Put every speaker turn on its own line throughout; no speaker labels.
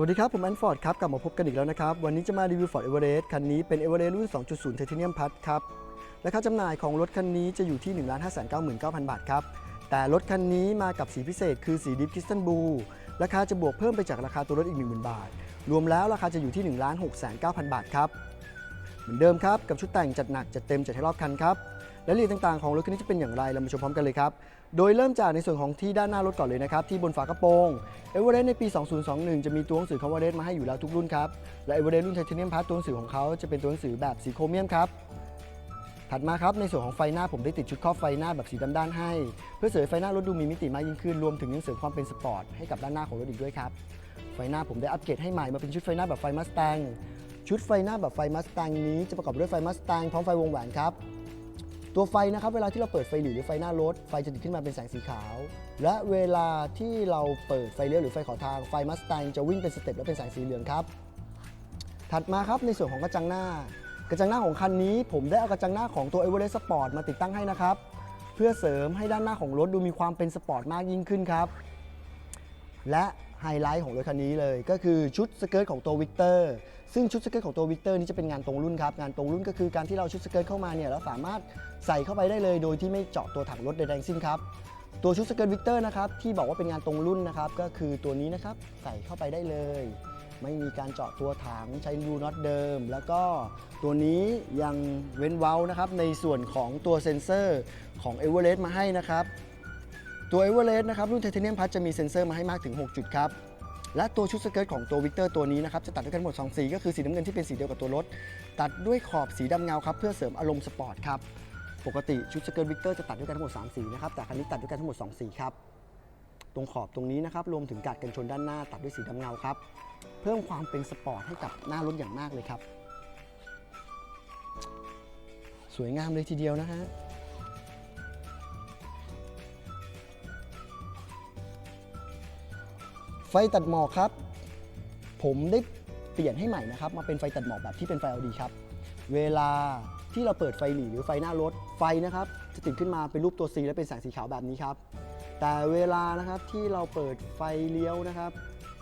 สวัสดีครับ ผมแอนฟอร์ดครับ กลับมาพบกันอีกแล้วนะครับ วันนี้จะมารีวิว Ford Everest คันนี้เป็น Everest รุ่น 2.0 Titanium Plus ครับและค่าจำหน่ายของรถคันนี้จะอยู่ที่ 1 5 9 9 0 0 0 บาทครับ แต่รถคันนี้มากับสีพิเศษคือสีดิฟคิสตันบูราคาจะบวกเพิ่มไปจากราคาตัวรถอีก 10,000 บาท รวมแล้วราคาจะอยู่ที่ 1 6 9 0 0 0 บาทครับ เหมือนเดิมครับ กับชุดแต่งจัดหนักจัดเต็มจัดให้รอบคันครับ และรายละเอียดต่างๆของรถคันนี้จะเป็นอย่างไรเรามาชมพร้อมกันเลยครับ โดยเริ่มจากในส่วนของที่ด้านหน้ารถก่อนเลยนะครับ ที่บนฝากระโปรงเอเวอเรสต์ในปี 2021 จะมีตัวหนังสือคำว่าเรสมาให้อยู่แล้วทุกรุ่นครับและเอเวอเรสต์รุ่นไทเทเนียมพาร์ตัวหนังสือของเขาจะเป็นตัวหนังสือแบบสีโครเมียมครับถัดมาครับในส่วนของไฟหน้าผมได้ติดชุดครอบไฟหน้าแบบสีดำด้านให้ เพื่อเสริมไฟหน้ารถดูมีมิติมากยิ่งขึ้นรวมถึงยังเสริมความเป็นสปอร์ตให้กับด้านหน้าของรถอีกด้วยครับไฟหน้าผมได้อัปเกรดให้ใหม่มาเป็นชุดไฟหน้าแบบไฟมัสแตงชุดไฟหน้าแบบไฟมัสแตงนี้จะประกอบด้วยไฟมัสแตงพร้อมไฟวงแหวนครับ ตัวไฟนะครับเวลาที่เราเปิดไฟหลีหรือไฟหน้ารถไฟจะติดขึ้นมาเป็นแสงสีขาว และเวลาที่เราเปิดไฟเลี้ยวหรือไฟขอทางไฟมัส t ต n จะวิ่งเป็นสเต็ปและเป็นแสงสีเหลืองครับ ถัดมาครับในส่วนของกระจังหน้า กระจังหน้าของคันนี้ ผมได้เอากระจังหน้าของตัว e v e r e s t Sport มาติดตั้งให้นะครับเพื่อเสริมให้ด้านหน้าของรถดูมีความเป็นสปอร์ตมากยิ่งขึ้นครับและ ไฮไลท์ของรถคันนี้เลย ก็คือชุดสเกิร์ตของตัววิกเตอร์ซึ่งชุดสเกิร์ตของตัววิกเตอร์นี้จะเป็นงานตรงรุ่นครับ งานตรงรุ่นก็คือการที่เราชุดสเกิร์ตเข้ามาเนี่ยเราสามารถใส่เข้าไปได้เลย โดยที่ไม่เจาะตัวถังรถใดๆสิ้นครับตัวชุดสเกิร์ตวิกเตอร์นะครับที่บอกว่าเป็นงานตรงรุ่นนะครับก็คือตัวนี้นะครับใส่เข้าไปได้เลย ไม่มีการเจาะตัวถังใช้รูน็อตเดิม แล้วก็ตัวนี้ยังเว้นเว้านะครับในส่วนของตัวเซ็นเซอร์ของ e v e r e s t มาให้นะครับ ตัว e v e r e s t นะครับรุ่นไทเทเนียมพัทจะมีเซ็นเซอร์มาให้มากถึง 6 จุดครับ และตัวชุดสเกิร์ตของตัววิกเตอร์ตัวนี้นะครับจะตัดด้วยกันหมด 2 สี ก็คือสีน้ำเงินที่เป็นสีเดียวกับตัวรถ ตัดด้วยขอบสีดำเงาครับเพื่อเสริมอารมณ์สปอร์ตครับปกติชุดสเกิร์ตวิกเตอร์จะตัดด้วยกันทั้งหมด 3 สีนะครับแต่คันนี้ตัดด้วยกันทั้งหมด 2 สีครับตรงขอบตรงนี้นะครับรวมถึงกาดกันชนด้านหน้า ตัดด้วยสีดำเงาครับเพิ่มความเป็นสปอร์ตให้กับหน้ารถอย่างมากเลยครับ สวยงามเลยทีเดียวนะฮะ ไฟตัดหมอกครับ ผมได้เปลี่ยนให้ใหม่นะครับ มาเป็นไฟตัดหมอกแบบที่เป็นไฟ LED ครับ เวลาที่เราเปิดไฟหลีหรือไฟหน้ารถไฟนะครับ จะติดขึ้นมาเป็นรูปตัว C และเป็นแสงสีขาวแบบนี้ครับ แต่เวลานะครับที่เราเปิดไฟเลี้ยวนะครับ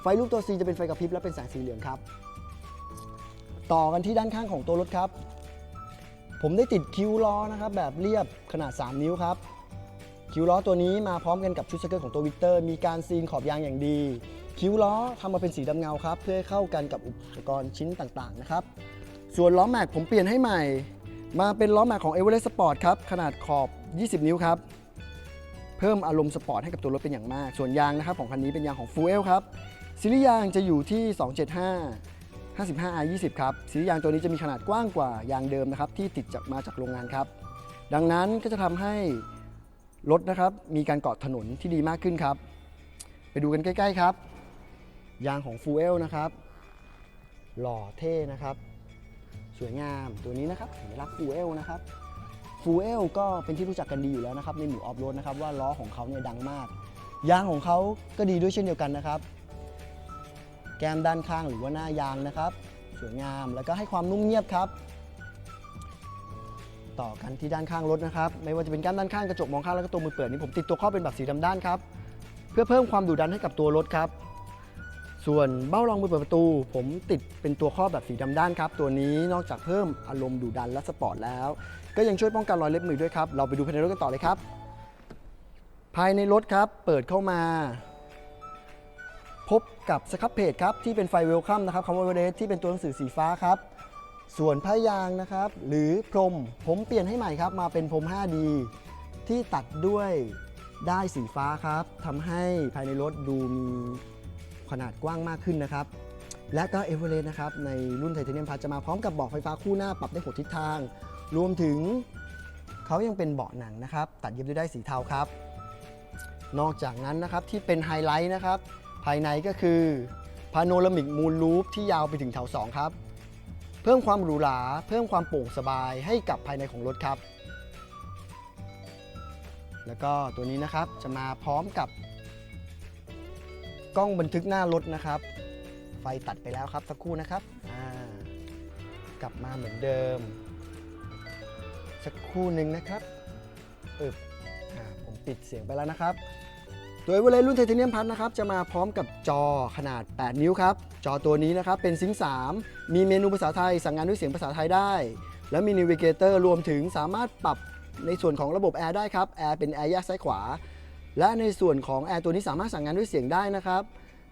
ไฟรูปตัว C จะเป็นไฟกระพริบและเป็นแสงสีเหลืองครับ ต่อกันที่ด้านข้างของตัวรถครับ ผมได้ติดคิ้วล้อนะครับ แบบเรียบขนาด 3 นิ้วครับ คิ้วล้อตัวนี้มาพร้อมกันกับชุดสเกิร์ตของตัววิกเตอร์มีการซีนขอบยางอย่างดี คิ้วล้อทำมาเป็นสีดำเงาครับ เพื่อเข้ากันกับอุปกรณ์ชิ้นต่างๆนะครับ ส่วนล้อแม็กผมเปลี่ยนให้ใหม่ มาเป็นล้อแม็กของ e v e r e s t Sport ครับ ขนาดขอบ 20 นิ้วครับ เพิ่มอารมณ์สปอร์ตให้กับตัวรถเป็นอย่างมาก ส่วนยางนะครับของคันนี้เป็นยางของ Fuel ครับซีรีส์ยางจะอยู่ที่ 275 55 R 20 ครับซีรีส์ยางตัวนี้จะมีขนาดกว้างกว่ายางเดิมนะครับที่ติดจากมาจากโรงงานครับ ดังนั้นก็จะทำให้ รถนะครับมีการเกาะถนนที่ดีมากขึ้นครับ ไปดูกันใกล้ ๆครับ ยางของฟูเอลนะครับ หล่อเท่นะครับ สวยงามตัวนี้นะครับสัญลักษณ์ฟูเอลนะครับฟูเอลก็เป็นที่รู้จักกันดีอยู่แล้วนะครับในหมู่ออฟโรดนะครับว่าล้อของเขาเนี่ยดังมาก ยางของเขาก็ดีด้วยเช่นเดียวกันนะครับ แก้มด้านข้างหรือว่าหน้ายางนะครับ สวยงามแล้วก็ให้ความนุ่มเงียบครับ ต่อกันที่ด้านข้างรถนะครับ ไม่ว่าจะเป็นก้านด้านข้างกระจกมองข้างแล้วก็ตัวมือเปิดนี่ผมติดตัวครอบเป็นแบบสีดำด้านครับเพื่อเพิ่มความดุดันให้กับตัวรถครับ ส่วนเบ้ารองมือเปิดประตู ผมติดเป็นตัวครอบแบบสีดำด้านครับ ตัวนี้นอกจากเพิ่มอารมณ์ดุดันและสปอร์ตแล้ว ก็ยังช่วยป้องกันรอยเล็บมือด้วยครับเราไปดูภายในรถกันต่อเลยครับ ภายในรถครับเปิดเข้ามาพบกับสครับเพจครับที่เป็นไฟเวลคัมนะครับคำว่าเวเดสที่เป็นตัวหนังสือสีฟ้าครับ ส่วนผ้ายางนะครับ หรือพรมผมเปลี่ยนให้ใหม่ครับ มาเป็นพรม 5D ที่ตัดด้วยได้สีฟ้าครับทำให้ภายในรถดูมีขนาดกว้างมากขึ้นนะครับ และก็เอเวอเรสต์นะครับ ในรุ่นไทเทเนียมพัจะมาพร้อมกับเบาะไฟฟ้าคู่หน้าปรับได้หกทิศทาง รวมถึงเขายังเป็นเบาะหนังนะครับ ตัดเย็บด้วยได้สีเทาครับ นอกจากนั้นนะครับที่เป็นไฮไลท์นะครับ ภายในก็คือพาโนรามิกมูลลูปที่ยาวไปถึงแถว2ครับ เพิ่มความหรูหราเพิ่มความโปร่งสบายให้กับภายในของรถครับ แล้วก็ตัวนี้นะครับจะมาพร้อมกับ กล้องบันทึกหน้ารถนะครับ ไฟตัดไปแล้วครับสักครู่นะครับกลับมาเหมือนเดิม สักครู่หนึ่งนะครับอออ่าผมปิดเสียงไปแล้วนะครับ ตัวเอเวเรสต์รุ่นไทเทเนียมพัทนะครับจะมาพร้อมกับจอขนาด 8 นิ้วครับ จอตัวนี้นะครับเป็นซิงค์3มีเมนูภาษาไทย สั่งงานด้วยเสียงภาษาไทยได้ แล้วมี Navigator รวมถึงสามารถปรับในส่วนของระบบแอร์ได้ครับแอร์เป็นแอร์แยกซ้ายขวา และในส่วนของแอร์ตัวนี้สามารถสั่งงานด้วยเสียงได้นะครับ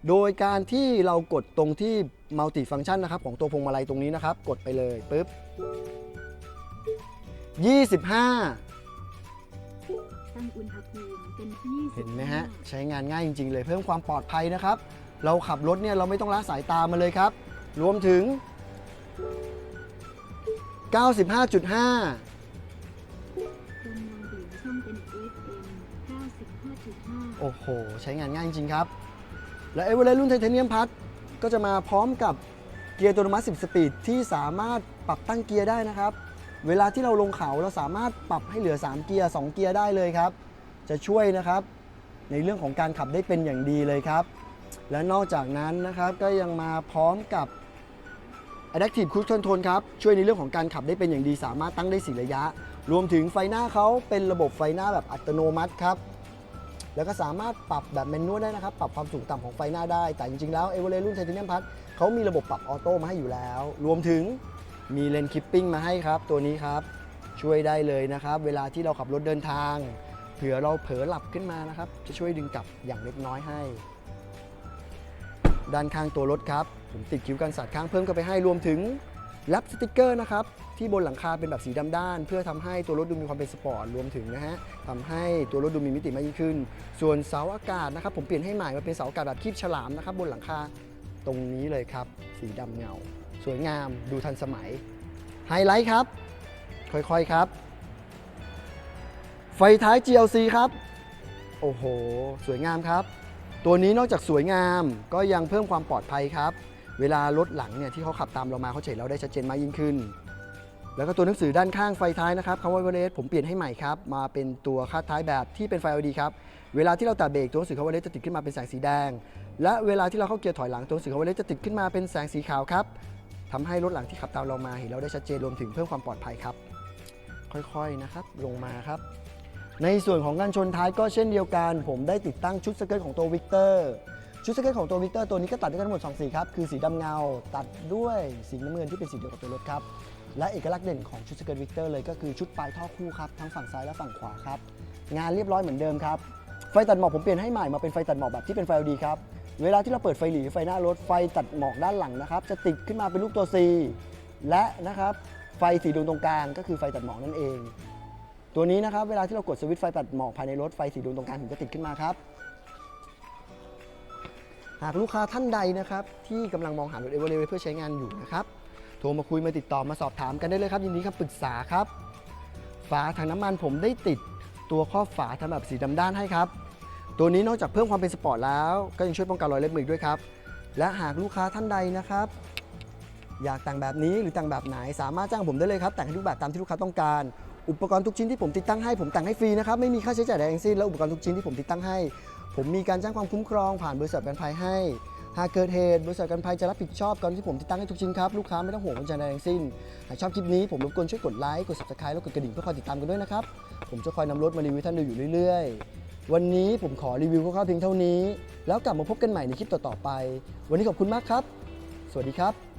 โดยการที่เรากดตรงที่มัลติฟัง c t ชันนะครับของตัวพวงมาลัยตรงนี้นะครับ กดไปเลยปุ๊บ25
ตั้งอุณหภูมิ เป็นที่
เห็นไหมฮะ ใช้งานง่ายจริง ๆ เลยเพิ่มความปลอดภัยนะครับ เราขับรถเนี่ยเราไม่ต้องละสายตามาเลยครับ รวมถึง 95.5
กำลังเปลี่ยนช่องเป็น FM 95.5
โอ้โห ใช้งานง่ายจริง ๆ ครับ และเอเวอเรรุ่นไทเทเนียมพัทก็จะมาพร้อมกับเกียร์อัตโนมัติ 10 สปีด ที่สามารถปรับตั้งเกียร์ได้นะครับ เวลาที่เราลงเขาเราสามารถปรับให้เหลือ 3 เกียร์ 2 เกียร์ได้เลยครับ จะช่วยนะครับ ในเรื่องของการขับได้เป็นอย่างดีเลยครับ และนอกจากนั้นนะครับก็ยังมาพร้อมกับ Adaptive Cruise Control ครับ ช่วยในเรื่องของการขับได้เป็นอย่างดี สามารถตั้งได้4ระยะ รวมถึงไฟหน้าเขาเป็นระบบไฟหน้าแบบอัตโนมัติครับแล้วก็สามารถปรับแบบแมนนวลได้นะครับ ปรับความสูงต่ำของไฟหน้าได้ แต่จริง ๆ แล้ว e v e r e รุ่น Titanium Plus เขามีระบบปรับออโต้มาให้อยู่แล้ว รวมถึงมีเลนคิปปิ้งมาให้ครับ ตัวนี้ครับ ช่วยได้เลยนะครับ เวลาที่เราขับรถเดินทาง ผื่อเราเผลอหลับขึ้นมานะครับ จะช่วยดึงกลับอย่างเล็กน้อยให้ ด้านข้างตัวรถครับผมติดคิ้วกันสาดข้างเพิ่มเข้าไปให้รวมถึงแรปสติกเกอร์นะครับที่บนหลังคาเป็นแบบสีดำด้าน เพื่อทำให้ตัวรถดูมีความเป็นสปอร์ตรวมถึงนะฮะทำให้ตัวรถดูมีมิติมากยิ่งขึ้น ส่วนเสาอากาศนะครับ ผมเปลี่ยนให้ใหม่มาเป็นเสาอากาศแบบคีบฉลามนะครับบนหลังคาตรงนี้เลยครับ สีดำเงา สวยงามดูทันสมัยไฮไลท์ครับ ค่อยๆครับ ไฟท้าย GLC ครับ โอ้โห สวยงามครับ ตัวนี้นอกจากสวยงามก็ยังเพิ่มความปลอดภัยครับ เวลารถหลังเนี่ยที่เขาขับตามเรามาเขาเห็นเราได้ชัดเจนมากยิ่งขึ้น แล้วก็ตัวหนังสือด้านข้างไฟท้ายนะครับคำว่าเวเรสผมเปลี่ยนให้ใหม่ครับ มาเป็นตัวคาดท้ายแบบที่เป็นไฟ LED ครับ เวลาที่เราแตะเบรกตัวหนังสือคำว่าเวเรสจะติดขึ้นมาเป็นแสงสีแดง และเวลาที่เราเข้าเกียร์ถอยหลังตัวหนังสือคำว่าเวเรสจะติดขึ้นมาเป็นแสงสีขาวครับทำให้รถหลังที่ขับตามเรามาเห็นเราได้ชัดเจนรวมถึงเพิ่มความปลอดภัยครับ ค่อยๆนะครับลงมาครับ ในส่วนของการชนท้ายก็เช่นเดียวกัน ผมได้ติดตั้งชุดสเกิร์ตของตัววิกเตอร์ชุดสเกิร์ตของตัววิกเตอร์ตัวนี้ก็ตัดด้วยกันทั้งหมด2สีครับคือสีดำเงา ตัดด้วยสีน้ำเงินที่เป็นสีเดียวกับตัวรถครับและเอกลักษณ์เด่นของชุดสเกิร์ตวิกเตอร์เลยก็คือชุดปลายท่อคู่ครับทั้งฝั่งซ้ายและฝั่งขวาครับงานเรียบร้อยเหมือนเดิมครับไฟตัดหมอกผมเปลี่ยนให้ใหม่มาเป็นไฟตัดหมอกแบบที่เป็นไฟ LED ครับเวลาที่เราเปิดไฟหลีไฟหน้ารถไฟตัดหมอกด้านหลังนะครับจะติดขึ้นมาเป็นรูปตัว C และนะครับไฟสีดวงตรงกลางก็คือไฟตัดหมอกนั่นเอง ตัวนี้นะครับเวลาที่เรากดสวิตช์ไฟตัดหมอกภายในรถไฟสีดวงตรงกลางถึงจะติดขึ้นมาครับ หากลูกค้าท่านใดนะครับ ที่กำลังมองหารถเอเวอเรสต์เพื่อใช้งานอยู่นะครับโทรมาคุยมาติดต่อมาสอบถามกันได้เลยครับ ยินดีครับปรึกษาครับ ฝาถังน้ำมันผมได้ติดตัวครอบฝาทำแบบสีดำด้านให้ครับ ตัวนี้นอกจากเพิ่มความเป็นสปอร์ตแล้วก็ยังช่วยป้องกันรอยเล็บมือด้วยครับและหากลูกค้าท่านใดนะครับอยากแต่งแบบนี้หรือแต่งแบบไหนสามารถจ้างผมได้เลยครับ แต่งให้ทุกแบบตามที่ลูกค้าต้องการ อุปกรณ์ทุกชิ้นที่ผมติดตั้งให้ผมแต่งให้ฟรีนะครับไม่มีค่าใช้จ่ายใดทั้งสิ้นและอุปกรณ์ทุกชิ้นที่ผมติดตั้งให้ ผมมีการแจ้งความคุ้มครองผ่านบริษัทกันภัยให้ หากเกิดเหตุบริษัทกันภัยจะรับผิดชอบกรณีที่ผมติดตั้งให้ทุกชิ้นครับลูกค้าไม่ต้องห่วงปัญหาใดทั้งสิ้นหากชอบคลิปนี้ผมรบกวนช่วยกดไลค์กด subscribe แล้วกดกระดิ่งเพื่อคอยติดตามกันด้วยนะครับผมจะคอยนำรถมารีวิวท่านดูอยู่เรื่อยๆ วันนี้ผมขอรีวิวคร่าวๆเพียงเท่านี้ แล้วกลับมาพบกันใหม่ในคลิปต่อๆไป วันนี้ขอบคุณมากครับ สวัสดีครับ